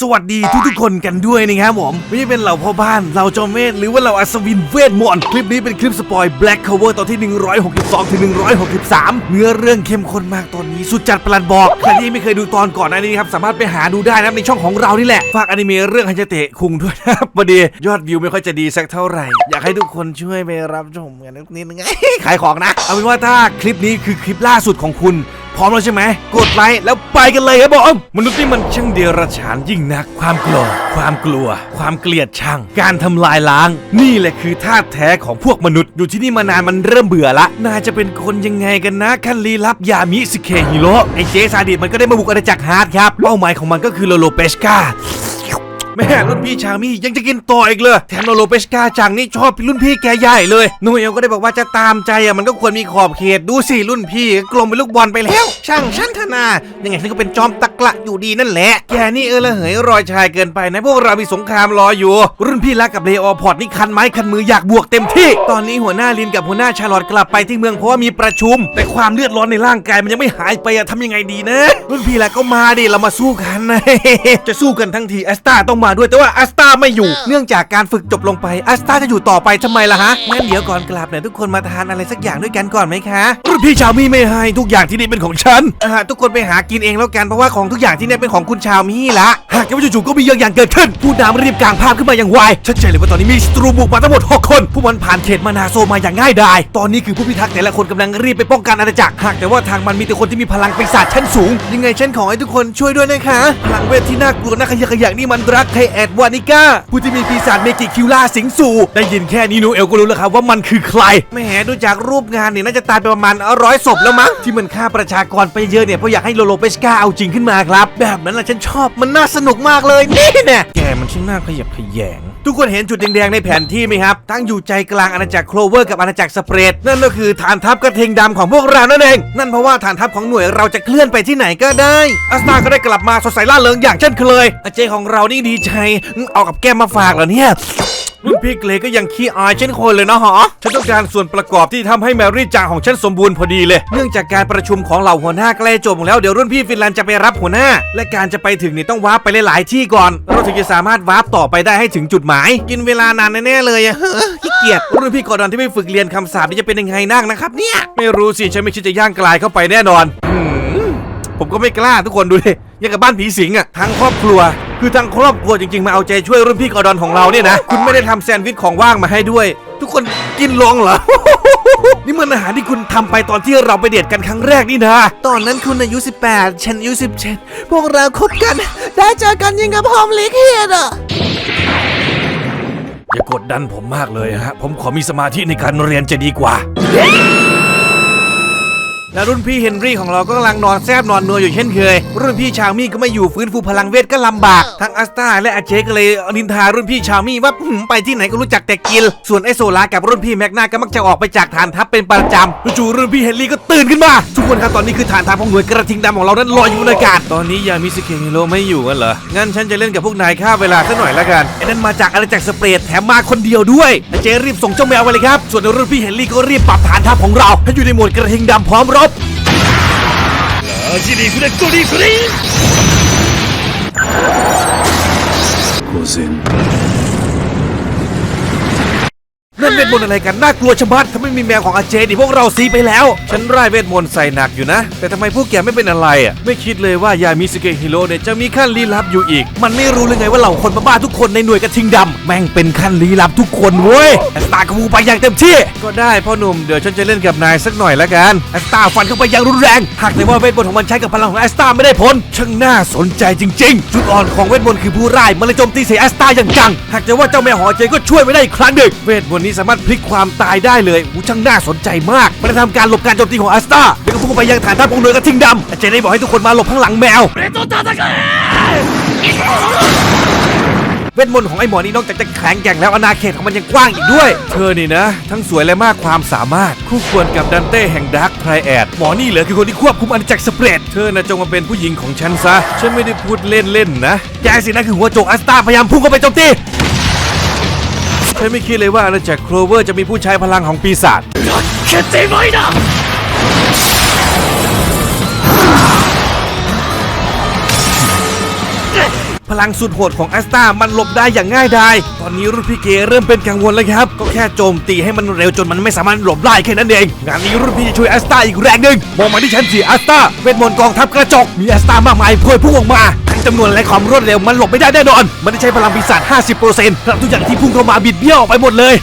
สวัสดีทุกๆคนกันด้วยนะครับผมไม่ใช่เป็นเหล่าพ่อบ้านเหล่าจอมเมธหรือว่าเหล่าอัศวินเวทมนต์คลิปนี้เป็นคลิปสปอย Black Cover ตอนที่ 162ถึง163 เนื้อเรื่องเข้มข้นมากตอนนี้ สุดจัดประหลัดบอกใครที่ไม่เคยดูตอนก่อนหน้านี้ครับ สามารถไปหาดูได้นะในช่องของเรานี่แหละ ฝากอนิเมะเรื่องฮันเจเตะคุงด้วยนะครับพอดียอดวิวไม่ค่อยจะดีสักเท่าไหร่ อยากให้ทุกคนช่วยไปรับชมกันนิดนึงขายของนะเอาเป็นว่าถ้าคลิปนี้คือคลิปล่าสุดของคุณ พร้อมแล้วใช่ไหม กดไลค์แล้วไปกันเลยครับผมมนุษย์นี่มันช่างเดรัจฉานยิ่งนัก ความกลัว ความกลัว ความเกลียดชัง การทำลายล้าง นี่แหละคือท่าแท้ของพวกมนุษย์ อยู่ที่นี่มานานมันเริ่มเบื่อละน่าจะเป็นคนยังไงกันนะคันลีลับยามิสเคฮิโร่ไอเจซาดิมันก็ได้มาบุกอาณาจักรฮาร์ดครับ เป้าหมายของมันก็คือโลโลเปชกา แม่รุ่นพี่ชามี่ยังจะกินต่ออีกเลยแถมโนโลเปชกาจังนี่ชอบรุ่นพี่แกใหญ่เลยโนเอลก็ได้บอกว่าจะตามใจอะมันก็ควรมีขอบเขตดูสิรุ่นพี่กลมเป็นลูกบอลไปแล้ว ช่างชั้นธนายังไงฉันก็เป็นจอมตะกละอยู่ดีนั่นแหละแกนี่เออละเหยรอยชายเกินไปนะพวกเรามีสงครามรออยู่ รุ่นพี่รักกับเลออพอร์ตนี่คันไม้คันมืออยากบวกเต็มที่ ตอนนี้หัวหน้าลินกับหัวหน้าชาลอตกลับไปที่เมืองเพราะว่ามีประชุม แต่ความเลือดร้อนในร่างกายมันยังไม่หายไปอะทำยังไงดีนะ รุ่นพี่ละก็มาดิเรามาสู้กันจะสู้กันทั้งทีแอสตาต้องมาด้วยแต่ว่าแอสตาไม่อยู่ เนื่องจากการฝึกจบลงไปแอสตาจะอยู่ต่อไปทำไมล่ะฮะงั้นเดี๋ยวก่อนกลับเนี่ยทุกคนมาทานอะไรสักอย่างด้วยกันก่อนไหมคะรุ่นพี่ชาวมี่ไม่ให้ทุกอย่างที่นี่เป็นของฉันอ่าทุกคนไปหากินเองแล้วกันเพราะว่าของทุกอย่างที่นี่เป็นของคุณชาวมี่ละหากจะว่าจู่ๆก็มีเรื่องอย่างเกิดขึ้นผู้นำรีบกลางภาพขึ้นมาอย่างไวชัดเจนเลยว่าตอนนี้มีศัตรูบุกมาทั้งหมด 6 คนผู้มันผ่านเขตมานาโซมาอย่างง่ายดายตอนนี้คือผู้พิทักษ์แต่ละคนกำลังรีบไปป้องกันอาณาจักรหากแต่ว่าทางมันมีแต่คนที่มีพลังปีศาจชั้นสูง ยังไงฉันขอให้ทุกคนช่วยด้วยนะคะพลังเวทที่น่ากลัวน่าขยะแขยงนี่มันรักไทแอดวานิก้าผู้ที่มีปีศาจเมกิคิวล่าสิงสู่ได้ยินแค่นี้นูเอลก็รู้แล้วครับว่ามันคือใครแหมดูจากรูปงานเนี่ยน่าจะตายไปประมาณร้อยศพแล้วมั้งที่มันฆ่าประชากรไปเยอะเนี่ยเพราะอยากให้โลโลเปสกาเอาจริงขึ้นมาครับ แบบนั้นแหละฉันชอบมันน่าสนุกมากเลยนี่เนี่ยแกมันช่างน่าขยับขยง ทุกคนเห็นจุดแดงๆในแผนที่ไหมครับ ตั้งอยู่ใจกลางอาณาจักรโคลเวอร์กับอาณาจักรสเปรด นั่นก็คือฐานทัพกระทิงดำของพวกเรานั่นเอง นั่นเพราะว่าฐานทัพของหน่วยเราจะเคลื่อนไปที่ไหนก็ได้อัสตาก็ได้กลับมาสดใสล่าเริงอย่างเช่นเคยอาเจของเรานี่ดีใจ เอากับแก้มมาฝากเหรอเนี่ย รุ่นพี่เกรก็ยังขี้อายเช่นคนเลยนะฮะ ฉันต้องการส่วนประกอบที่ทำให้แมรี่จางของฉันสมบูรณ์พอดีเลย เนื่องจากการประชุมของเหล่าหัวหน้าใกล้จบแล้วเดี๋ยวรุ่นพี่ฟินแลนด์จะไปรับหัวหน้า และการจะไปถึงนี่ต้องวาร์ปไปหลาย ๆ ที่ก่อน เราถึงจะสามารถวาร์ปต่อไปได้ให้ถึงจุดหมาย กินเวลานานแน่ๆเลยอะขี้เกียจรุ่นพี่กอร์ดอนที่ไม่ฝึกเรียนคำสาปนี่จะเป็นยังไงนั่งนะครับเนี่ยไม่รู้สิฉันไม่คิดจะย่างกลายเข้าไปแน่นอนผมก็ไม่กล้าทุกคนดูดิยังกับบ้านผีสิงอะทั้งครอบครัว คือทั้งครอบครัวจริงๆ มาเอาใจช่วยรุ่นพี่กอร์ดอนของเราเนี่ยนะ คุณไม่ได้ทำแซนด์วิชของว่างมาให้ด้วย ทุกคนกินลงเหรอ นี่มันอาหารที่คุณทำไปตอนที่เราไปเดทกันครั้งแรกนี่นะ ตอนนั้นคุณอายุ 18 ฉันอายุ 17 พวกเราคบกัน ได้เจอกันยังกับพร้อมลิขิตอะ อย่ากดดันผมมากเลยฮะ ผมขอมีสมาธิในการเรียนจะดีกว่า และรุ่นพี่เฮนรี่ของเราก็กำลังนอนแซบนอนนัวอยู่เช่นเคย รุ่นพี่ชาวมี่ก็ไม่อยู่ฟื้นฟูพลังเวทก็ลำบาก ทั้งอัสตาและอาเจก็เลยนินทารุ่นพี่ชาวมี่ว่าหืมไปที่ไหนก็รู้จักแต่กิน ส่วนไอโซลากับรุ่นพี่แม็กนาก็มักจะออกไปจากฐานทัพเป็นประจำจู่ๆรุ่นพี่เฮนรี่ก็ตื่นขึ้นมา ทุกคนครับตอนนี้คือฐานทัพของหน่วยกระทิงดำของเรานั้นลอยอยู่ในอากาศ ตอนนี้ยามิสเกฮิโร่ไม่อยู่กันเหรอ งั้นฉันจะเล่นกับพวกนายฆ่าเวลาสักหน่อยละกันไอ้นั่นมาจากอาณาจักรสเปรดแถมมาคนเดียวด้วยอาเจรีบส่งเจ้าแมวไปเลยครับ ส่วนรุ่นพี่เฮนรี่ก็รีบปรับฐานทัพของเราให้อยู่ในโหมดกระทิงดำพร้อมรラージリフレクトリフレイン。午前 นั่นเวทมนต์อะไรกันน่ากลัวชะมัดถ้าไม่มีแมวของอาเจดิพวกเราซีไปแล้ว ฉันไล่เวทมนต์ใส่หนักอยู่นะ แต่ทำไมพวกแกไม่เป็นอะไรอะไม่คิดเลยว่ายามิสเกะฮิโร่เนี่ยจะมีขั้นลี้ลับอยู่อีก มันไม่รู้เลยไงว่าเหล่าคนบ้าๆทุกคนในหน่วยกระทิงดำแม่งเป็นขั้นลี้ลับทุกคนเว้ยแอสตากับูไปอย่างเต็มที่ ก็ได้พ่อหนุ่มเดี๋ยวฉันจะเล่นกับนายสักหน่อยละกันแอสตาฟันเข้าไปอย่างรุนแรงหากแต่ว่าเวทมนต์ของมันใช้กับพลังของแอสตาไม่ได้ผลช่างน่าสนใจจริง ๆ จุดอ่อนของเวทมนต์คือผู้ร้ายมันเลยโจมตีใส่แอสตาอย่างจังหากแต่ว่าเจ้าแม่หอเจก็ช่วยไว้ได้อีกครั้งหนึ่งเวทมนต์นี้สามารถพลิกความตายได้เลยหูช่างน่าสนใจมากมันจะทำการหลบการโจมตีของอาสตาแล้วก็พุ่งไปยังฐานทัพของหน่วกระทิงดำอาจาได้บอกให้ทุกคนมาหลบข้างหลังแมวเวทมนต์ของไอ้หมอนี่นอกจากจะแข็งแกร่งแล้วอาณาเขตของมันยังกว้างอีกด้วย เธอนี่นะ ทั้งสวยและมากความสามารถ คู่ควรกับดันเต้แห่งดาร์คไพรแอดหมอนี่เหลือคือคนที่ควบคุมอาณาจักรสเปรดเธอน่ะจงมาเป็นผู้หญิงของฉันซะ ฉันไม่ได้พูดเล่นๆนะแกสินะคือหัวโจกอัสตาพยายามพุ่งเข้าไปโจมตี ฉันไม่คิดเลยว่าอาณาจักรโคลเวอร์จะมีผู้ใช้พลังของปีศาจ 決定前だ พลังสุดโหดของอัสตามันหลบได้อย่างง่ายดายตอนนี้รุ่นพี่เกเริ่มเป็นกังวลแล้วครับ ก็แค่โจมตีให้มันเร็วจนมันไม่สามารถหลบได้แค่นั้นเอง งานนี้รุ่นพี่จะช่วยอัสตาอีกแรงหนึ่งมองมาที่ชั้นสี่อัสตาเวทมนต์กองทัพกระจก มีอัสตามากมายพวยพุ่งออกมาทั้ง จำนวนและความรวดเร็วมันหลบไม่ได้แน่นอน มันได้ใช้พลังปีศาจ50%พลังทุกอย่างที่พุ่งเข้ามาบิดเบี้ยวออกไปหมดเลย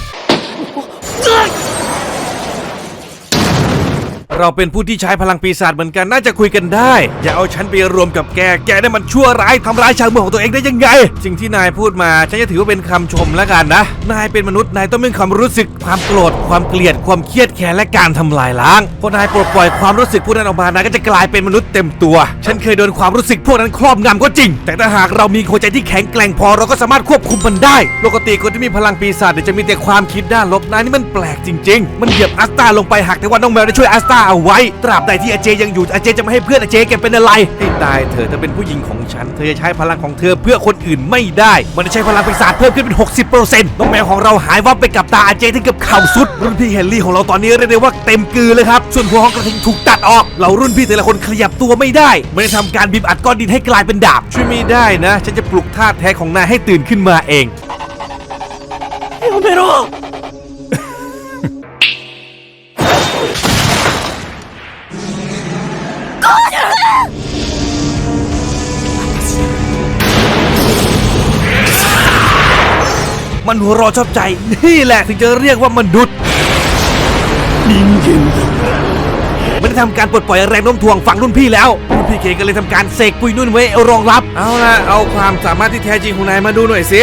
เราเป็นผู้ที่ใช้พลังปีศาจเหมือนกันน่าจะคุยกันได้ อย่าเอาฉันไปรวมกับแก แกได้มันชั่วร้ายทำร้ายชาวเมืองของตัวเองได้ยังไง สิ่งที่นายพูดมาฉันจะถือว่าเป็นคำชมแล้วกันนะ นายเป็นมนุษย์นายต้องมีความรู้สึกความโกรธความเกลียดความเครียดแค้นและการทำลายล้างพอนายปลดปล่อยความรู้สึกพวกนั้นออกมานายก็จะกลายเป็นมนุษย์เต็มตัว ฉันเคยโดนความรู้สึกพวกนั้นครอบงำก็จริง แต่ถ้าหากเรามีหัวใจที่แข็งแกร่งพอเราก็สามารถควบคุมมันได้ ปกติคนที่มีพลังปีศาจเนี่ยจะมีแต่ความคิดด้านลบนายนี่มันแปลกจริง ๆ มันเหยียบอัสตาลงไปหากแต่ว่าน้องแมวได้ช่วยอัสตาเอาไว้ ตราบใดที่อาเจยังอยู่อาเจจะไม่ให้เพื่อนอาเจแกเป็นอะไรให้ตายเธอเธอเป็นผู้หญิงของฉัน เธอจะใช้พลังของเธอเพื่อคนอื่นไม่ได้ มันจะใช้พลังปีศาจเพิ่มขึ้นเป็น 60%นต์น้องแมวของเราหายวับไปกับตาอาเจที่เกือบเข่าสุด รุ่นพี่เฮนรี่ของเราตอนนี้เรียกได้ว่าเต็มกือเลยครับส่วนหัวของกระทิงถูกตัดออกเรารุ่นพี่แต่ละคนขยับตัวไม่ได้ไม่ได้ทำการบีบอัดก้อนดินให้กลายเป็นดาบช่วยไม่ได้นะ ฉันจะปลุกธาตุแท้ของนายให้ตื่นขึ้นมาเอง เอลเมโร มันหัวรอชอบใจ นี่แหละถึงจะเรียกว่ามนุษย์ไม่ได้ทำการปลดปล่อยแรงน้มถ่วงฝั่งรุ่นพี่แล้วรุ่นพี่เคก็เลยทำการเสกปุยนุ่นไว้รองรับ เอาละเอาความสามารถที่แท้จริงของนายมาดูหน่อยสิ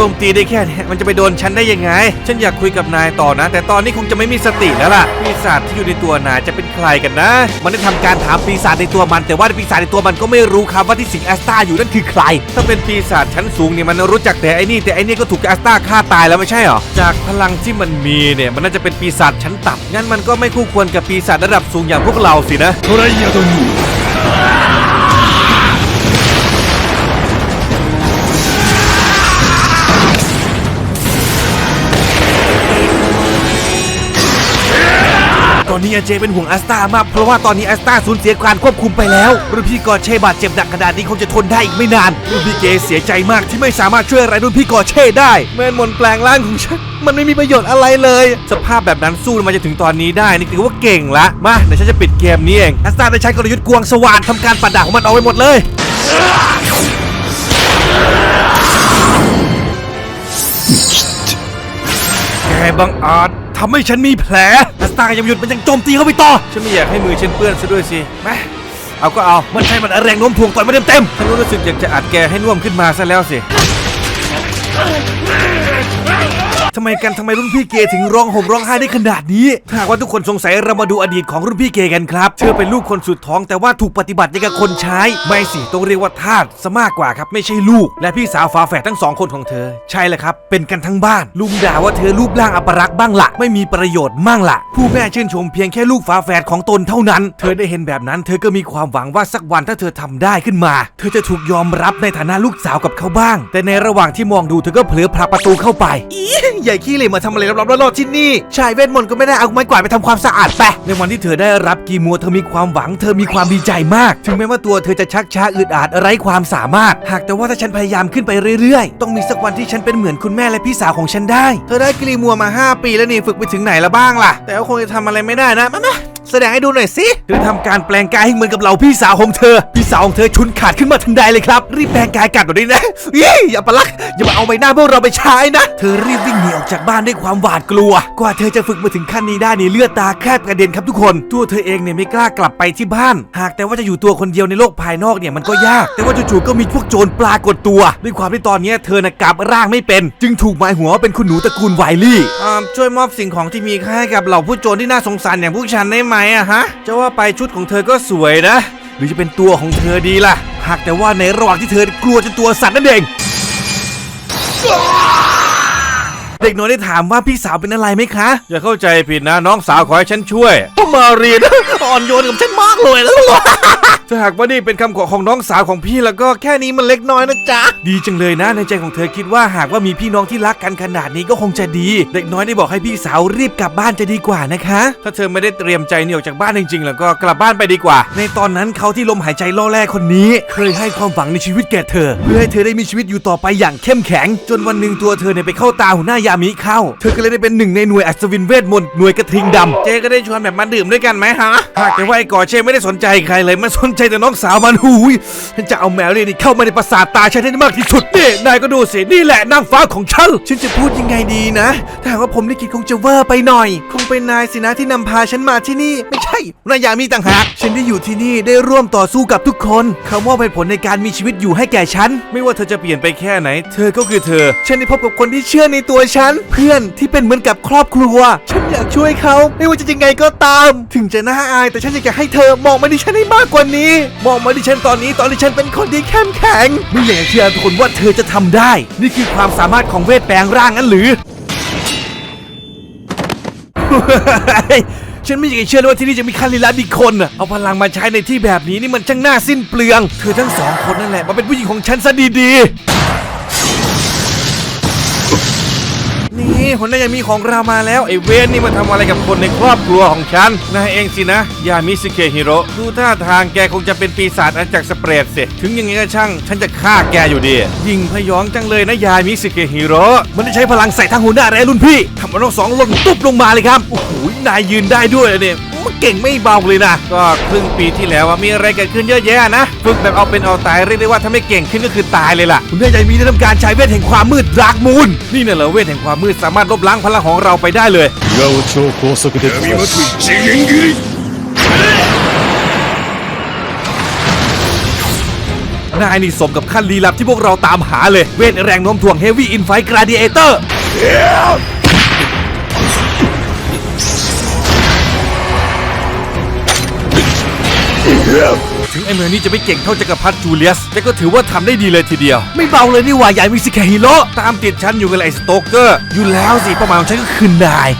โจมตีได้แค่นี้มันจะไปโดนฉันได้ยังไง ฉันอยากคุยกับนายต่อนะ แต่ตอนนี้คงจะไม่มีสติแล้วล่ะ ปีศาจที่อยู่ในตัวนายจะเป็นใครกันนะ มันได้ทำการถามปีศาจในตัวมัน แต่ว่าปีศาจในตัวมันก็ไม่รู้ครับว่าที่สิงแอสตาอยู่นั่นคือใคร ถ้าเป็นปีศาจชั้นสูงเนี่ยมันรู้จักแต่ไอ้นี่แต่ไอ้นี่ก็ถูกแอสตาฆ่าตายแล้วไม่ใช่หรอ จากพลังที่มันมีเนี่ยมันน่าจะเป็นปีศาจชั้นต่ำงั้นมันก็ไม่คู่ควรกับปีศาจระดับสูงอย่างพวกเราสินะ อนนี้อาเจเป็นห่วงอัสตามากเพราะว่าตอนนี้อัสตาสูญเสียการควบคุมไปแล้วรุ่นพี่กอเช่บาดเจ็บหนักขนาดนี้คงจะทนได้อีกไม่นานรุ่นพี่เกเสียใจมากที่ไม่สามารถช่วยอะไรรุ่นพี่กอเช่ได้เมนมนแปลงร่างของฉันมันไม่มีประโยชน์อะไรเลย สภาพแบบนั้นสู้มาจะถึงตอนนี้ได้นี่ถือว่าเก่งละมาเดี๋ยวฉันจะปิดเกมนี้เองอัสตาได้ใช้กลยุทธ์กวงสว่านทำการปัดดาบของมันเอาไปหมดเลยแกบังอาจ ทำให้ฉันมีแผลอัสตายังหยุดมันยังโจมตีเข้าไปต่อฉันไม่อยากให้มือฉันเปื้อนซะด้วยสิแม่เอาก็เอา มันใช่มันแรงโน้มถ่วงต่อยมาเต็มๆฉันรู้สึกอยากจะอัดแกให้น่วมขึ้นมาซะแล้วสิ ทำไมกันทำไมรุ่นพี่เกถึงร้องห่มร้องไห้ได้ขนาดนี้ถ้าหากว่าทุกคนสงสัยเรามาดูอดีตของรุ่นพี่เกกันครับเธอเป็นลูกคนสุดท้องแต่ว่าถูกปฏิบัติอย่างกับคนใช้ ไม่สิต้องเรียกว่าทาสซะมากกว่าครับไม่ใช่ลูก และพี่สาวฝาแฝดทั้งสองคนของเธอ ใช่เลยครับ เป็นกันทั้งบ้าน ลุงด่าว่าเธอรูปร่างอัปรักษ์บ้างละไม่มีประโยชน์มั่งละผู้แม่ชื่นชมเพียงแค่ลูกฝาแฝดของตนเท่านั้น เธอได้เห็นแบบนั้นเธอก็มีความหวังว่าสักวันถ้าเธอทำได้ขึ้นมา เธอจะถูกยอมรับในฐานะลูกสาวกับเขาบ้าง แต่ในระหว่างที่มองดูเธอก็เผลอผลักประตูเข้าไปใหญ่ขี้เหร่มาทำอะไรรอบๆรอบๆที่นี่ชายเวทมนต์ก็ไม่ได้เอาไม้กวาดไปทำความสะอาดไปในวันที่เธอได้รับกีมัวเธอมีความหวังเธอมีความดีใจมาก ถึงแม้ว่าตัวเธอจะชักช้าอึดอัดไร้ความสามารถ หากแต่ว่าถ้าฉันพยายามขึ้นไปเรื่อยๆ ต้องมีสักวันที่ฉันเป็นเหมือนคุณแม่และพี่สาวของฉันได้ เธอได้กีมัวมา 5 ปีแล้วนี่ฝึกไปถึงไหนแล้วบ้างล่ะ แต่ก็คงจะทำอะไรไม่ได้นะมามาแสดงให้ดูหน่อยสิเธอทำการแปลงกายให้เหมือนกับเราพี่สาวของเธอ พี่สาวของเธอชุนขาดขึ้นมาทันใดเลยครับ รีบแปลงกายกลับเดี๋ยวนี้นะยี่อย่าปะลักอย่ามาเอาใบหน้าพวกเราไปใช้นะ เธอรีบวิ่งหนีออกจากบ้านด้วยความหวาดกลัว กว่าเธอจะฝึกมาถึงขั้นนี้ได้นี่เลือดตาแคบกระเด็นครับทุกคน ตัวเธอเองเนี่ยไม่กล้ากลับไปที่บ้าน หากแต่ว่าจะอยู่ตัวคนเดียวในโลกภายนอกเนี่ยมันก็ยาก แต่ว่าจู่ๆก็มีพวกโจรปรากฏตัว ด้วยความที่ตอนนี้เธอน่ะกลับร่างไม่เป็น จึงถูกหมายหัวว่าเป็นคุณหนูตระกูลไวลี่อ่าช่วยมอบสิ่งของที่มีค่าให้กับเหล่าผู้โจรที่น่าสงสารอย่างพวกฉันได้ไหมอะฮะจะว่าไปชุดของเธอก็สวยนะ หรือจะเป็นตัวของเธอดีล่ะ หากแต่ว่าในระหว่างที่เธอกลัวจนตัวสั่นนั่นเอง เด็กน้อยได้ถามว่าพี่สาวเป็นอะไรไหมคะ อย่าเข้าใจผิดนะน้องสาวขอให้ฉันช่วยพ่อมาเรียนอ่อนโยนกับฉันมากเลยแล้ว ถ้าหากว่านี่เป็นคำขอของน้องสาวของพี่แล้วก็แค่นี้มันเล็กน้อยนะจ๊ะ ดีจังเลยนะในใจของเธอคิดว่าหากว่ามีพี่น้องที่รักกันขนาดนี้ก็คงจะดี เด็กน้อยได้บอกให้พี่สาวรีบกลับบ้านจะดีกว่านะคะ ถ้าเธอไม่ได้เตรียมใจหนีออกจากบ้านจริงๆ แล้วก็กลับบ้านไปดีกว่า ในตอนนั้นเขาที่ลมหายใจล่อแร่คนนี้ เคยให้ความหวังในชีวิตแก่เธอ เพื่อให้เธอได้มีชีวิตอยู่ต่อไปอย่างเข้มแข็ง จนวันหนึ่งตัวเธอเนี่ยไปเข้าตาหัวหน้ายามิเข้า เธอก็เลยได้เป็นหนึ่งในหน่วยอัศวินเวทมนต์หน่วยกระทิงดำเจก็ได้ชวนแบบมาดื่มด้วยกันไหมฮะหากแต่ว่าไอ้ก่อเชไม่ได้สนใจใครเลยมันสนใจแต่น้องสาวมันหูยฉันจะเอาแมวเนี่ยนี่เข้ามาในประสาทตาฉันให้ได้มากที่สุดนี่นายก็ดูสินี่แหละนางฟ้าของฉันฉันจะพูดยังไงดีนะ ถ้าหากว่าผมลิขิตคงจะเวอร์ไปหน่อย คงเป็นนายสินะที่นำพาฉันมาที่นี่ ไม่ใช่นายยามีต่างหาก ฉันได้อยู่ที่นี่ได้ร่วมต่อสู้กับทุกคนเขามอบเหตุผลในการมีชีวิตอยู่ให้แก่ฉัน ไม่ว่าเธอจะเปลี่ยนไปแค่ไหน เธอก็คือเธอ ฉันได้พบกับคนที่เชื่อในตัวฉัน เพื่อนที่เป็นเหมือนกับครอบครัว ฉันอยากช่วยเขา ไม่ว่าจะยังไงก็ตาม ถึงจะน่าอายแต่ฉันอยากให้เธอมองมาที่ฉันให้มากกว่านี้มองมาที่ฉันตอนนี้ตอนที่ฉันเป็นคนที่เข้มแข็งไม่อยากเชื่อทุกคนว่าเธอจะทำได้ นี่คือความสามารถของเวทแปลงร่างนั้นหรือ ฉันไม่อยากเชื่อเลยว่าที่นี่จะมีคันลีลาอีกคนน่ะเอาพลังมาใช้ในที่แบบนี้นี่มันช่างน่าสิ้นเปลือง เธอทั้งสองคนนั่นแหละมาเป็นผู้หญิงของฉันซะดีๆ หัวหน้ายามีของเรามาแล้วไอเวนนี่มาทำอะไรกับคนในครอบครัวของฉันนายเองสินะยามิสเกฮิโร่ดูท่าทางแกคงจะเป็นปีศาจอาณาจักรสเปรดเสร็จถึงยังไงก็ช่าง ฉันจะฆ่าแกอยู่ดี ยิงพยองจังเลยนะยามิสเกฮิโร่มันได้ใช้พลังใส่ทั้งหัวหน้าแลรุ่นพี่ทำเอาทั้งสองหล่นตุ๊บลงมาเลยครับโอ้โหนายยืนได้ด้วยเหรอเนี่ย เก่งไม่เบาเลยนะ ก็ครึ่งปีที่แล้วมีอะไรเกิดขึ้นเยอะแยะนะฝึกแบบเอาเป็นเอาตายเรียกได้ว่าถ้าไม่เก่งขึ้นก็คือตายเลยล่ะคุณเทพใหญ่มีได้ทำการใช้เวทแห่งความมืดดาร์กมูนนี่นี่ยเหรอเวทแห่งความมืดสามารถลบล้างพลังของเราไปได้เลยเราโชว์โคสกุเดนายนี่สมกับขั้นลีลับที่พวกเราตามหาเลย เวทแรงโน้มถ่วงเฮฟวี่อินไฟกราดิเอเตอร์ ถึงไอ้เมืองนี้จะไม่เก่งเท่าจักรพรรดิจูเลียส แต่ก็ถือว่าทำได้ดีเลยทีเดียว ไม่เบาเลยนี่หว่าใหญ่มิสิแคฮิโร่ตามติดฉันอยู่กับไอ้สโตเกอร์ อยู่แล้วสิเป้าหมายของฉันก็คือนาย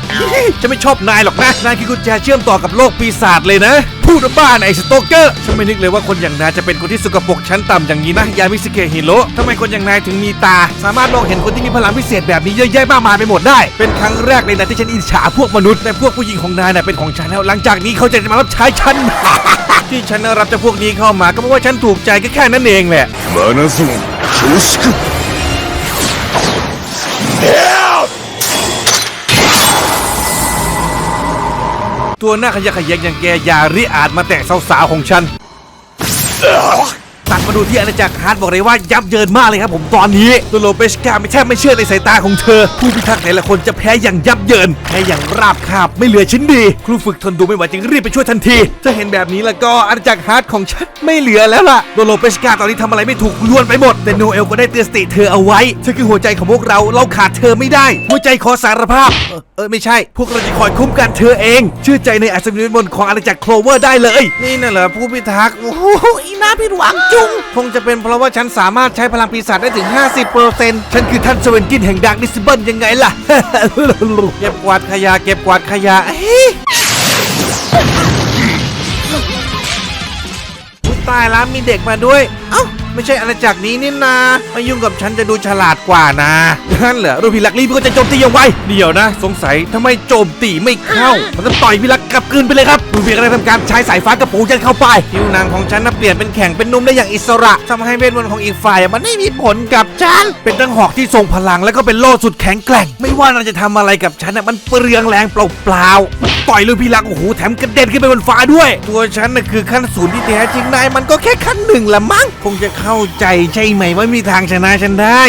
จะไม่ชอบนายหรอกนะ นายคือกุญแจเชื่อมต่อกับโลกปีศาจเลยนะ พูดว่าบ้านะไอ้สโตเกอร์ ฉันไม่นึกเลยว่าคนอย่างนายจะเป็นคนที่สกปรกชั้นต่ำอย่างนี้นะ ยามิสเกฮิโร่ทำไมคนอย่างนายถึงมีตา สามารถมองเห็นคนที่มีพลังพิเศษแบบนี้เยอะแยะมากมายไปหมดได้ เป็นครั้งแรกเลยนะที่ฉันอิจฉาพวกมนุษย์แต่พวกผู้หญิงของนายน่ะเป็นของฉันแล้วหลังจากนี้เขาจะมารับใช้ฉัน ที่ฉันรับจากพวกนี้เข้ามา ก็เพราะว่าฉันถูกใจก็แค่นั้นเองแหละมนซุงชูสกุตัวหน้าขยะขยงอย่างแกอย่าริอาจมาแตะสาวๆของฉัน ดูที่อาณาจักรฮาร์ดบอกเลยว่ายับเยินมากเลยครับผมตอนนี้ตัวโลเปสกาไม่แทบไม่เชื่อในสายตาของเธอ ผู้พิทักษ์แต่ละคนจะแพ้อย่างยับเยินแพ้อย่างราบคาบไม่เหลือชิ้นดี ครูฝึกทนดูไม่ไหวจึงรีบไปช่วยทันทีถ้าเห็นแบบนี้แล้วก็อาณาจักรฮาร์ดของฉันไม่เหลือแล้วล่ะตัวโลเปสกาตอนนี้ทำอะไรไม่ถูกล้วนไปหมดแต่โนเอลก็ได้เตือนสติเธอเอาไว้เธอคือหัวใจของพวกเราเราขาดเธอไม่ได้ หัวใจขอสารภาพ เออไม่ใช่ พวกเราจะคอยคุ้มกันเธอเองเชื่อใจในอัศวินมนต์ของอาณาจักรโคลเวอร์ได้เลย นี่น่ะเหรอผู้พิทักษ์โอ้โหอีน่าผิดหวังจุงคงจะเป็นเพราะว่าฉันสามารถใช้พลังปีศาจได้ถึง 50%ฉันคือท่านสเวนกินแห่งดาร์กดิสเบิลยังไงล่ะ เก็บกวาดขยะเก็บกวาดขยะเฮ้ยอุ๊ยตายแล้วมีเด็กมาด้วย เอ้าไม่ใช่อาณาจักรนี้นี่นามายุ่งกับฉันจะดูฉลาดกว่านะนั่นเหรอรูปพี่ลักรีบก็จะโจมตียังไวเดี๋ยวนะ สงสัยทำไมโจมตีไม่เข้า มันต้องต่อยพี่ลัก กลับคืนไปเลยครับรูปพี่ก็ได้ทำการใช้สายฟ้ากระปูยันเข้าไปผิวหนังของฉันน่ะเปลี่ยนเป็นแข็งเป็นนุ่มได้อย่างอิสระทำให้เวทมนต์ของอีกฝ่ายมันไม่มีผลกับฉัน เป็นตั้งหอกที่ทรงพลังแล้วก็เป็นโล่สุดแข็งแกร่ง ไม่ว่าเราจะทำอะไรกับฉันน่ะมันเปลืองแรงเปล่าๆต่อยเลยพี่ลักโอ้โหแถมกระเด็นขึ้นไปบนฟ้าด้วย ตัวฉันน่ะคือขั้นศูนย์ที่แท้จริงนายมันก็แค่ขั้นหนึ่งละมั้งคงจะเข้าใจใช่ไหมว่ามีทางชนะฉันได้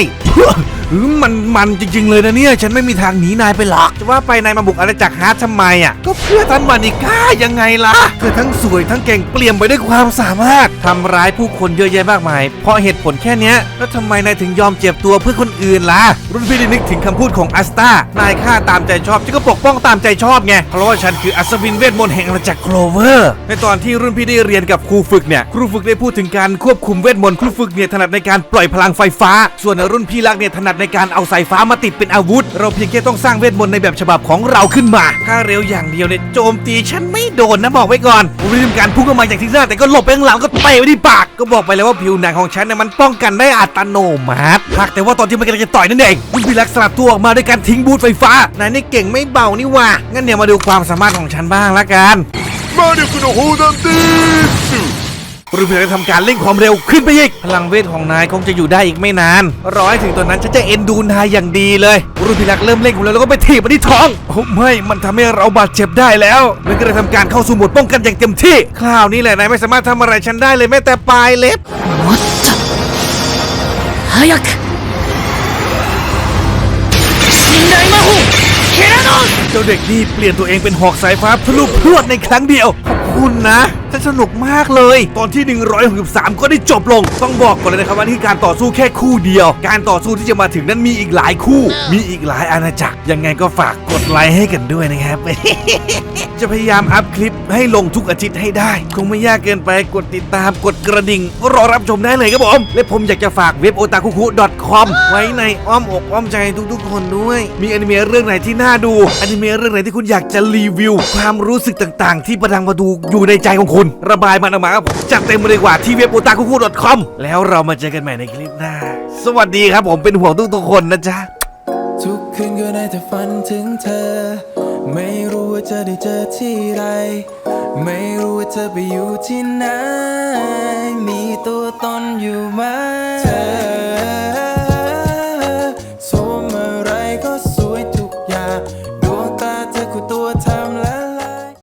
อืมมันมันจริง ๆ เลยนะเนี่ย ฉันไม่มีทางหนีนายไปหรอกจะว่าไปนายมาบุกอาณาจักรฮาร์ดทำไมอะก็เพื่อท่านวานิก้ายังไงล่ะเธอทั้งสวยทั้งเก่งเปลี่ยมไปด้วยความสามารถทำร้ายผู้คนเยอะแยะมากมาย เพราะเหตุผลแค่เนี้ยแล้วทำไมนายถึงยอมเจ็บตัวเพื่อคนอื่นล่ะรุ่นพี่ได้นึกถึงคำพูดของอัสตานายฆ่าตามใจชอบฉันก็ปกป้องตามใจชอบไงเพราะว่าฉันคืออัศวินเวทมนต์แห่งอาณาจักรโคลเวอร์ในตอนที่รุ่นพี่ได้เรียนกับครูฝึกเนี่ยครูฝึกได้พูดถึงการควบคุมเวทมนต์ครูฝึกเนี่ยถนัดในการปล่อยพลังไฟฟ้า ส่วนรุ่นพี่รักเนี่ยถนัดในการเอาสายฟ้ามาติดเป็นอาวุธ เราเพียงแค่ต้องสร้างเวทมนต์ในแบบฉบับของเราขึ้นมา ถ้าเร็วอย่างเดียวเนี่ยโจมตีฉันไม่โดนนะบอกไว้ก่อนผมรีบการพุ่งเข้ามาอย่างที่หน้าแต่ก็หลบไปข้างหลังก็เตะไปที่ปาก ก็บอกไปแล้วว่าผิวหนังของฉันเนี่ยมันป้องกันได้อัตโนมัติหากแต่ว่าตอนที่มันกำลังจะต่อยนั่นเองคุณพิลักษ์สลับตัวออกมาด้วยการทิ้งบูธไฟฟ้านายนี่เก่งไม่เบานี่ว่างั้นเดี๋ยวมาดูความสามารถของฉันบ้างละกันมาเดียวคุณโอ้โหดันตี บริเวณทำการเร่งความเร็วขึ้นไปอีก พลังเวทของนายคงจะอยู่ได้อีกไม่นานราให้ถึงตัวนั้นฉันจะเอ็นดูนายอย่างดีเลยรูพิลักษ์เริ่มเร่งความเร็วแล้วก็ไปถีบมันที่ท้องโอ้ไม่ มันทำให้เราบาดเจ็บได้แล้วมันก็เลยทำการเข้าสู่โหมดป้องกันอย่างเต็มที่ คราวนี้แหละนายไม่สามารถทำอะไรฉันได้เลยแม้แต่ปลายเล็บมดจับฮายักเเจ้าเด็กนี่เปลี่ยนตัวเองเป็นหอกสายฟ้าทะลุพรวดในครั้งเดียวขอบคุณนะ จะสนุกมากเลย ตอนที่ 163 ก็ได้จบลง ต้องบอกก่อนเลยนะครับว่านี่การต่อสู้แค่คู่เดียว การต่อสู้ที่จะมาถึงนั้นมีอีกหลายคู่ มีอีกหลายอาณาจักร ยังไงก็ฝากกดไลค์ให้กันด้วยนะครับ จะพยายามอัพคลิปให้ลงทุกอาทิตย์ให้ได้ คงไม่ยากเกินไปกดติดตามกดกระดิ่ง รอรับชมได้เลยครับผม และผมอยากจะฝากเว็บ otakuku.com ไว้ในอ้อมอกอ้อมใจทุกๆ คนด้วย มีอนิเมะเรื่องไหนที่น่าดูอนิเมะเรื่องไหนที่คุณอยากจะรีวิว ความรู้สึกต่างๆ ที่ประดังประดูอยู่ในใจของคุณระบายมันออกมาครับผมจัดเต็มเลยกว่าที่เว็บโอตาคุคุ .com แล้วเรามาเจอกันใหม่ในคลิปหน้า สวัสดีครับผมเป็นห่วงทุกๆคนนะจ๊ะ ทุกคืนก็ได้แต่ฝันถึงเธอ ไม่รู้ว่าจะได้เจอที่ไร ไม่รู้ว่าเธอไปอยู่ที่ไหน มีตัวตนอยู่ไหม